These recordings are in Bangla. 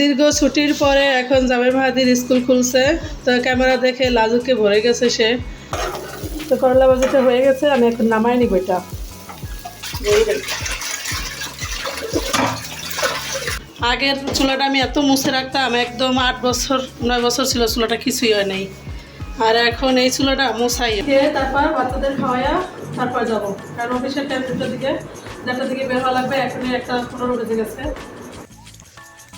দীর্ঘ ছুটির পরে এখন জামাই মাহাদির স্কুল খুলছে। তো ক্যামেরা দেখে লাজুকে ভরে গেছে সে। তো করলা বাজারটা হয়ে গেছে, আমি এখন নামাই নিব এটা। আগের চুলাটা আমি এত মুছে রাখতাম, একদম আট বছর, নয় বছর ছিল চুলাটা, কিছুই হয় নাই। আর এখন এই চুলাটা মুছাই। তারপর বাচ্চাদের খাওয়াইয়া তারপর যাব। কারণ অফিসের টাইম দুটোর দিকে, দেড়টার দিকে বের হওয়া লাগবে, এখনই একটা পনেরো বেজে গেছে।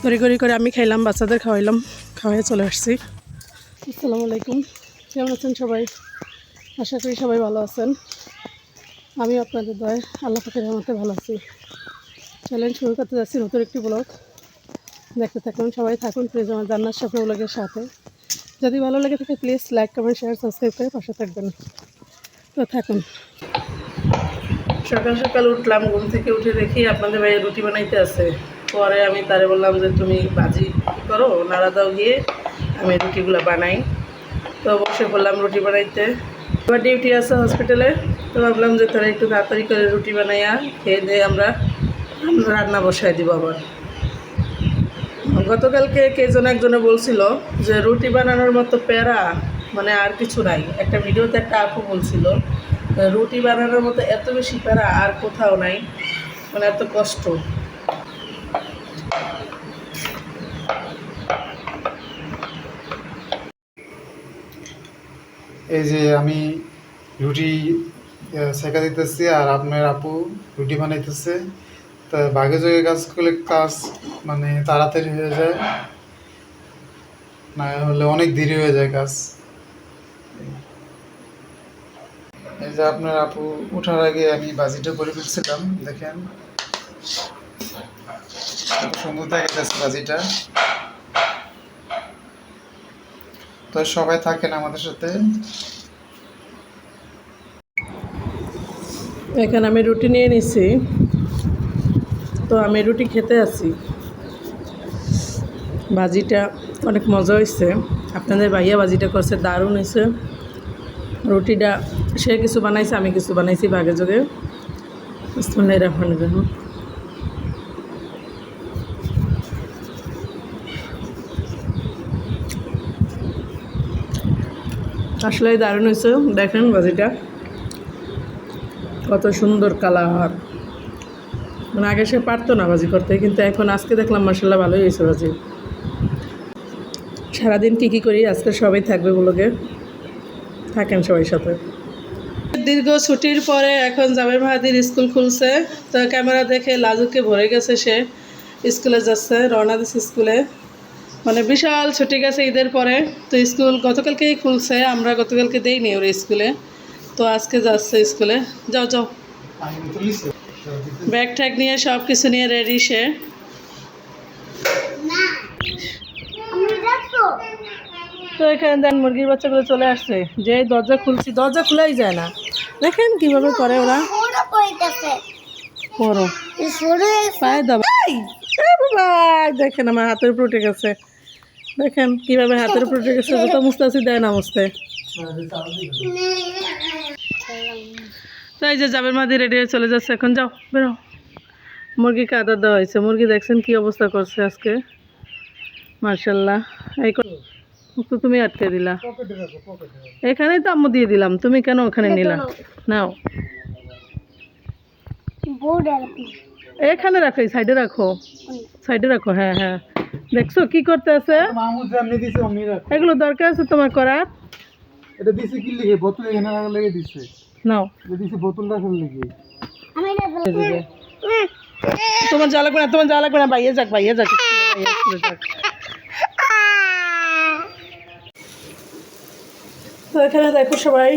গড়ি করে আমি খাইলাম, বাচ্চাদের খাওয়াইলাম খাওয়াই চলে আসছি। আসসালামু আলাইকুম। কেমন আছেন সবাই? আশা করি সবাই ভালো আছেন। আমি আপনাদের দয় আল্লাহ পাকের মতে ভালো আছি। চ্যালেঞ্জ শুরু করতে যাচ্ছি নতুন একটি ব্লগ দেখতে থাকুন, সবাই থাকুন প্লিজ আমার জান্নার স্বপ্ন ব্লগের সাথে। যদি ভালো লাগে থাকে please like comment share subscribe করে পাশে থাকবেন। তো থাকুন। সকাল সকাল উঠলাম, ঘুম থেকে উঠে দেখি আপনাদের ভাইয়ের রুটি বানাইতে আছে। পরে আমি তারে বললাম যে, তুমি ভাজি করো, নাড়া দাও গিয়ে, আমি রুটিগুলো বানাই। তো বসে বললাম রুটি বানাইতে। এবার ডিউটি আছে হসপিটালে তো ভাবলাম যে তারা একটু তাড়াতাড়ি করে রুটি বানাইয়া খেয়ে দিয়ে আমরা রান্না বসাই দিব আবার। গতকালকে কেজন একজনে বলছিল যে, রুটি বানানোর মতো প্যারা মানে আর কিছু নাই। একটা ভিডিওতে একটা আপু বলছিল, রুটি বানানোর মতো এত বেশি প্যারা আর কোথাও নাই মানে এত কষ্ট। এই যে আমি রুটি সেকা দিতেছি আর আপনার আপু রুটি বানাইতেছে। তা বাঘে যোগে কাজ করলে কাজ মানে তাড়াতাড়ি হয়ে যায়, না হলে অনেক দেরি হয়ে যায় কাজ। এই যে আপনার আপু ওঠার আগে আমি বাজিটা করে ফেলছিলাম, দেখেন। সুন্দর দেখাচ্ছে বাজিটা। তো সবাই থাকেন আমাদের সাথে। এখানে আমি রুটি নিয়ে নিছি। তো আমি রুটি খেতে আছি। ভাজিটা অনেক মজা হয়েছে। আপনাদের ভাইয়া ভাজিটা করছে, দারুণ হয়েছে। রুটিটা সে কিছু বানাইছে, আমি কিছু বানাইছি ভাগে যোগে। বিসমিল্লাহির রহমানির আসলে দারুণ হয়েছে। দেখেন ভাজিটা কত সুন্দর কালার। মানে আগে সে পারতো না ভাজি করতে, কিন্তু এখন আজকে দেখলাম মার্শাল্লাহ ভালোই হয়েছে ভাজি সারাদিন কী কী করি, আজকে সবাই থাকবে বলোকে থাকেন সবাই সাথে। দীর্ঘ ছুটির পরে এখন জামাই মাহাদির স্কুল খুলছে। তো ক্যামেরা দেখে লাজুকে ভরে গেছে সে। স্কুলে যাচ্ছে, রওনা স্কুলে। মানে বিশাল ছুটি গেছে ঈদের পরে। তো স্কুল গতকালকেই খুলছে আমরা গতকালকে দেইনি ওর স্কুলে। তো আজকে যাচ্ছে স্কুলে। যাও যাও। ব্যাগ ট্যাগ নিয়ে সব কিছু নিয়ে রেডি সে। তো এখানে দেন মুরগির বাচ্চাগুলো চলে আসছে। যে দরজা খুলছি দরজা খুলেই যায় না। দেখেন কীভাবে করে ওরা। করো পায়ে দেখেন আমার হাতের উপর উঠে গেছে। দেখেন কীভাবে হাতের উপর যত মুস্তাছি দেয় না মুছতে। যে যাবের মাদি রেডি হয়ে চলে যাচ্ছে, এখন যাও, বেরো। মুরগিকে আদার দেওয়া হয়েছে। মুরগি দেখছেন কি অবস্থা করছে আজকে? মার্শাল্লাহ এই তো তুমি আটকে দিলা। এখানেই তো আম্মু দিয়ে দিলাম। তুমি কেন ওখানে নিলা? নাও। এখানে রাখো এই সাইডে রাখো। সাইডে রাখো হ্যাঁ হ্যাঁ। দেখছ কি করতে আছে? এগুলো দরকার আছে তোমার করার? এটা দিছে কি লিখে? বোতল এখানে রাখার লেগে দিছে। নাও। এটা দিছে বোতল রাখার লেগে। তোমার যা লাগবে না তোমার যা লাগবে না বাইরে যাক বাইরে যাক যাক। তো এখানে দেখো সবাই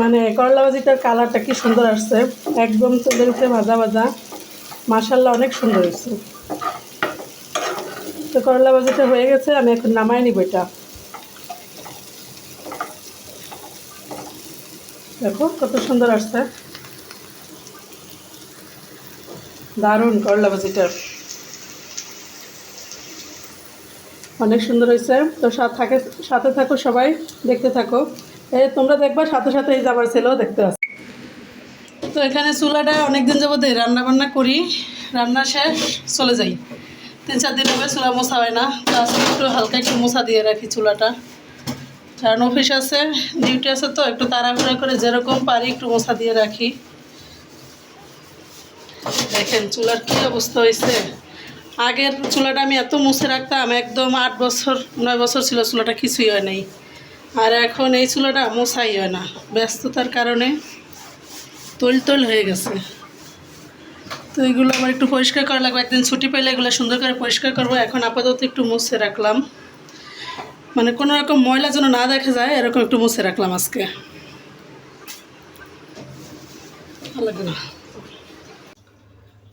মানে করলা ভাজিটার কালারটা কি সুন্দর আসছে। একদম চুলের উপরে ভাজা ভাজা মাসাল্লাহ অনেক সুন্দর হয়েছে। তো করলা ভাজিটা হয়ে গেছে, আমি এখন নামাই নিব এটা। দেখো কত সুন্দর আসছে। দারুণ করলা ভাজিটা। অনেক সুন্দর হয়েছে। তো থাকে, সাথে থাকো সবাই, দেখতে থাকো। এই তোমরা দেখবা, সাথে সাথে এই যাবার ছেলেও দেখতে আসে তো এখানে চুলাটা অনেকদিন যাবত রান্না বান্না করি, রান্না শেষ, চলে যাই। তিন চার দিন হবে চুলা মোছা হয় না, তো আজকে একটু হালকা একটু মোছা দিয়ে রাখি চুলাটা। কারণ অফিস আছে, ডিউটি আছে তো, একটু তাড়াহুড়া করে যেরকম পারি একটু মোছা দিয়ে রাখি। দেখেন চুলার কী অবস্থা হয়েছে। আগের চুলাটা আমি এত মুছে রাখতাম, একদম আট বছর, নয় বছর ছিল চুলাটা কিছুই হয় নাই। আর এখন এই চুলাটা মোছাই হয় না, ব্যস্ততার কারণে। তৈল তৈল হয়ে গেছে। তো এগুলো আমার একটু পরিষ্কার করা লাগবে। একদিন ছুটি পেলে এগুলো সুন্দর করে পরিষ্কার করব। এখন আপাতত একটু মুছে রাখলাম। মানে কোনো রকম ময়লা যেন না দেখা যায়, এরকম একটু মুছে রাখলাম আজকে।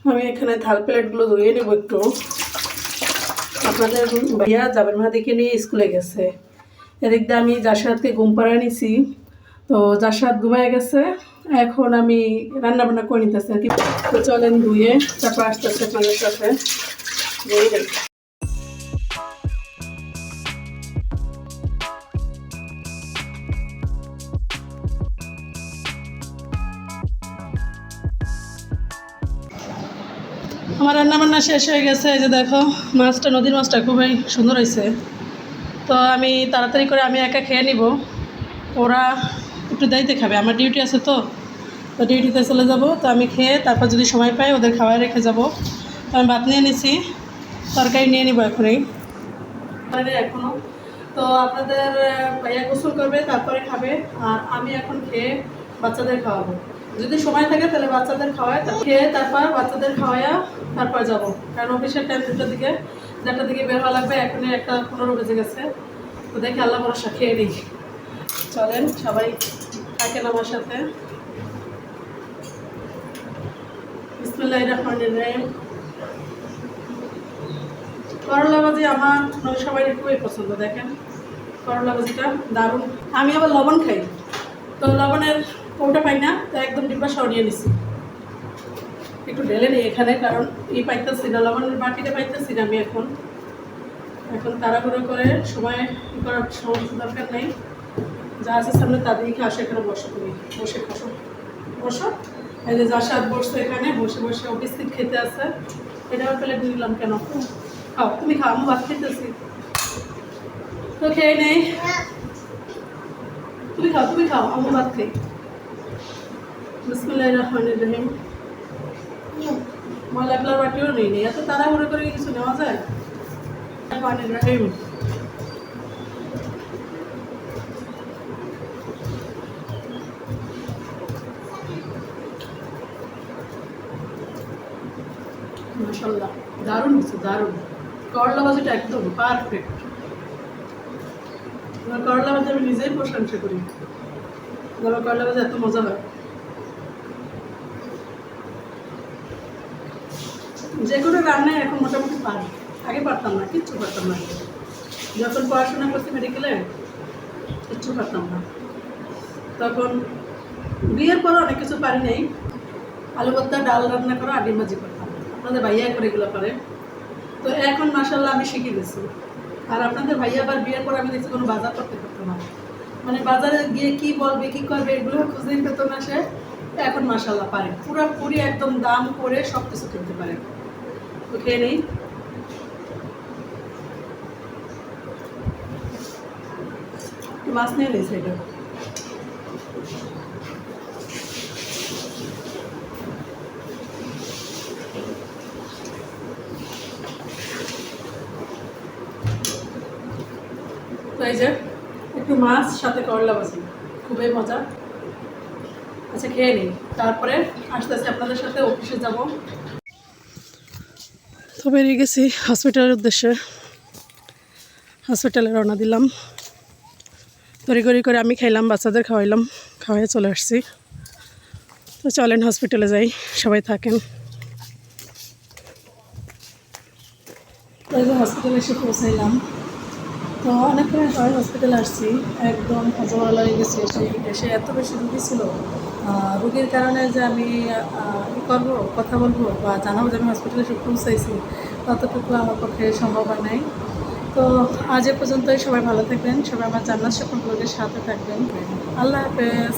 আমি এখানে থাল প্লেটগুলো ধুয়ে নেব একটু। আপনাদের ভাইয়া যাবেন মাদিকে নিয়ে স্কুলে গেছে। এদিক দিয়ে আমি জাসাদকে ঘুম পাড়ায় নিছি। তো জাসাদ ঘুমায় গেছে। এখন আমি রান্না বান্না করে নিতেছি আর কি। তো চলেন ধুয়ে তারপর আস্তে আস্তে আপনাদের সাথে। আমার রান্না বান্না শেষ হয়ে গেছে যে দেখো, মাছটা, নদীর মাছটা খুবই সুন্দর হয়েছে। তো আমি তাড়াতাড়ি করে আমি একা খেয়ে নিব। ওরা একটু দায়িত্বে খাবে, আমার ডিউটি আছে তো। তো ডিউটিতে চলে যাব, তো আমি খেয়ে তারপর যদি সময় পাই ওদের খাওয়াই রেখে যাব। তো আমি ভাত নিয়ে নিছি, তরকারি নিয়ে নিব এখনই। এখনও তো আপনাদের ভাইয়া গোসল করবে, তারপরে খাবে, আর আমি এখন খেয়ে বাচ্চাদের খাওয়াবো। যদি সময় থাকে তাহলে বাচ্চাদের খাওয়াই তা- খেয়ে তারপর বাচ্চাদের খাওয়াইয়া তারপর যাব। কারণ অফিসের টাইম দুটোর দিকে, দেড়টার দিকে বের হওয়া লাগবে, এখনই একটা পনেরো বেজে গেছে। তো দেখি আল্লাহ ভরসা, খেয়ে নিই। চলেন সবাই। থাকেন আমার সাথে। করলা ভাজি আমার সবাই খুবই পছন্দ, দেখেন। করলা ভাজিটা দারুণ। আমি আবার লবণ খাই। তো লবণের কৌটা পাই না, তো একদম ডিব্বা সরিয়ে নিছি। একটু ঢেলে নিই এখানে, কারণ এই পাইতেছি না, লবণের বাটিটা পাইতেছি না আমি এখন। এখন তাড়াহুড়ো করে সময় করার সমস্ত দরকার নেই। যা আছে সামনে তাদেরকে আসে, এখানে বসে তুমি। বসে খাসো বসো। এই যে যার সাথ বসছো এখানে, বসে বসে থেকে খেতে আছে। এটা আবার প্লেট নিলাম কেন? খাও। তুমি খাও, আমি ভাত খেতেছি। তো খেয়ে নেই। তুমি খাও তুমি খাও, আমি ভাত খাই। বিসমুল্লাহ রহমান রহিম। ময়লাগুলোর বাটিও নেই নেই। এত তাড়াহুড়ো করে কিছু নেওয়া যায়? রহমান রহিম। দারুণ। করলা একদম পারফেক্ট করলা ভাজি আমি নিজেই প্রশংসা করি। আমার করলা এত মজা হয়। যে কোনো রান্নায় এখন মোটামুটি পারি। আগে পারতাম না, কিচ্ছু পারতাম না। যখন পড়াশোনা করছি মেডিকেলে কিচ্ছু পারতাম না। তখন বিয়ের পর অনেক কিছু পারি নাই। আলু ভর্তা ডাল রান্না করা আর ডিম ভাজি করতাম। আপনাদের ভাইয়া করে এগুলো করে। তো এখন মাসাল্লাহ আমি শিখে গেছি। আর আপনাদের ভাইয়া আবার বিয়ের পর আমি দেখছি কোনো বাজার করতে পারতো না। মানে বাজারে গিয়ে কি বলবে, কি করবে, এগুলো খুঁজে পেত না সে। এখন মাসাল্লাহ পারে। পুরোপুরি একদম দাম করে সব কিছু কিনতে পারে। তো খেয়ে নেই। মাছ নিয়ে নিয়েছে এটা। যে, একটু মাছ, সাথে করলা ভাজি। খুবই মজা। আচ্ছা খেয়ে নিই। তারপরে আস্তে আস্তে আপনাদের সাথে অফিসে যাব। তো বেরিয়ে গেছি হসপিটালের উদ্দেশ্যে। হসপিটালে রওনা দিলাম। তড়ি গড়ি করে আমি খাইলাম, বাচ্চাদের খাওয়াইলাম খাওয়াই চলে আসছি। তো চলেন, হসপিটালে যাই, সবাই থাকেন। হসপিটালে এসে পৌঁছাইলাম। তো অনেকক্ষণ সবাই হসপিটালে আসছি, একদম হজমালা হয়ে গেছি। এসে এসে এত বেশি রুগী ছিল। রুগীর কারণে যে আমি করব, কথা বলব বা জানাব যে আমি হসপিটালে এসে পৌঁছাইছি, ততটুকু আমার পক্ষে সম্ভব হয় নাই। তো আজ এ পর্যন্তই সবাই ভালো থাকবেন, সবাই আমার জান্নাত সকল লোকের সাথে থাকবেন। আল্লাহ হাফেজ।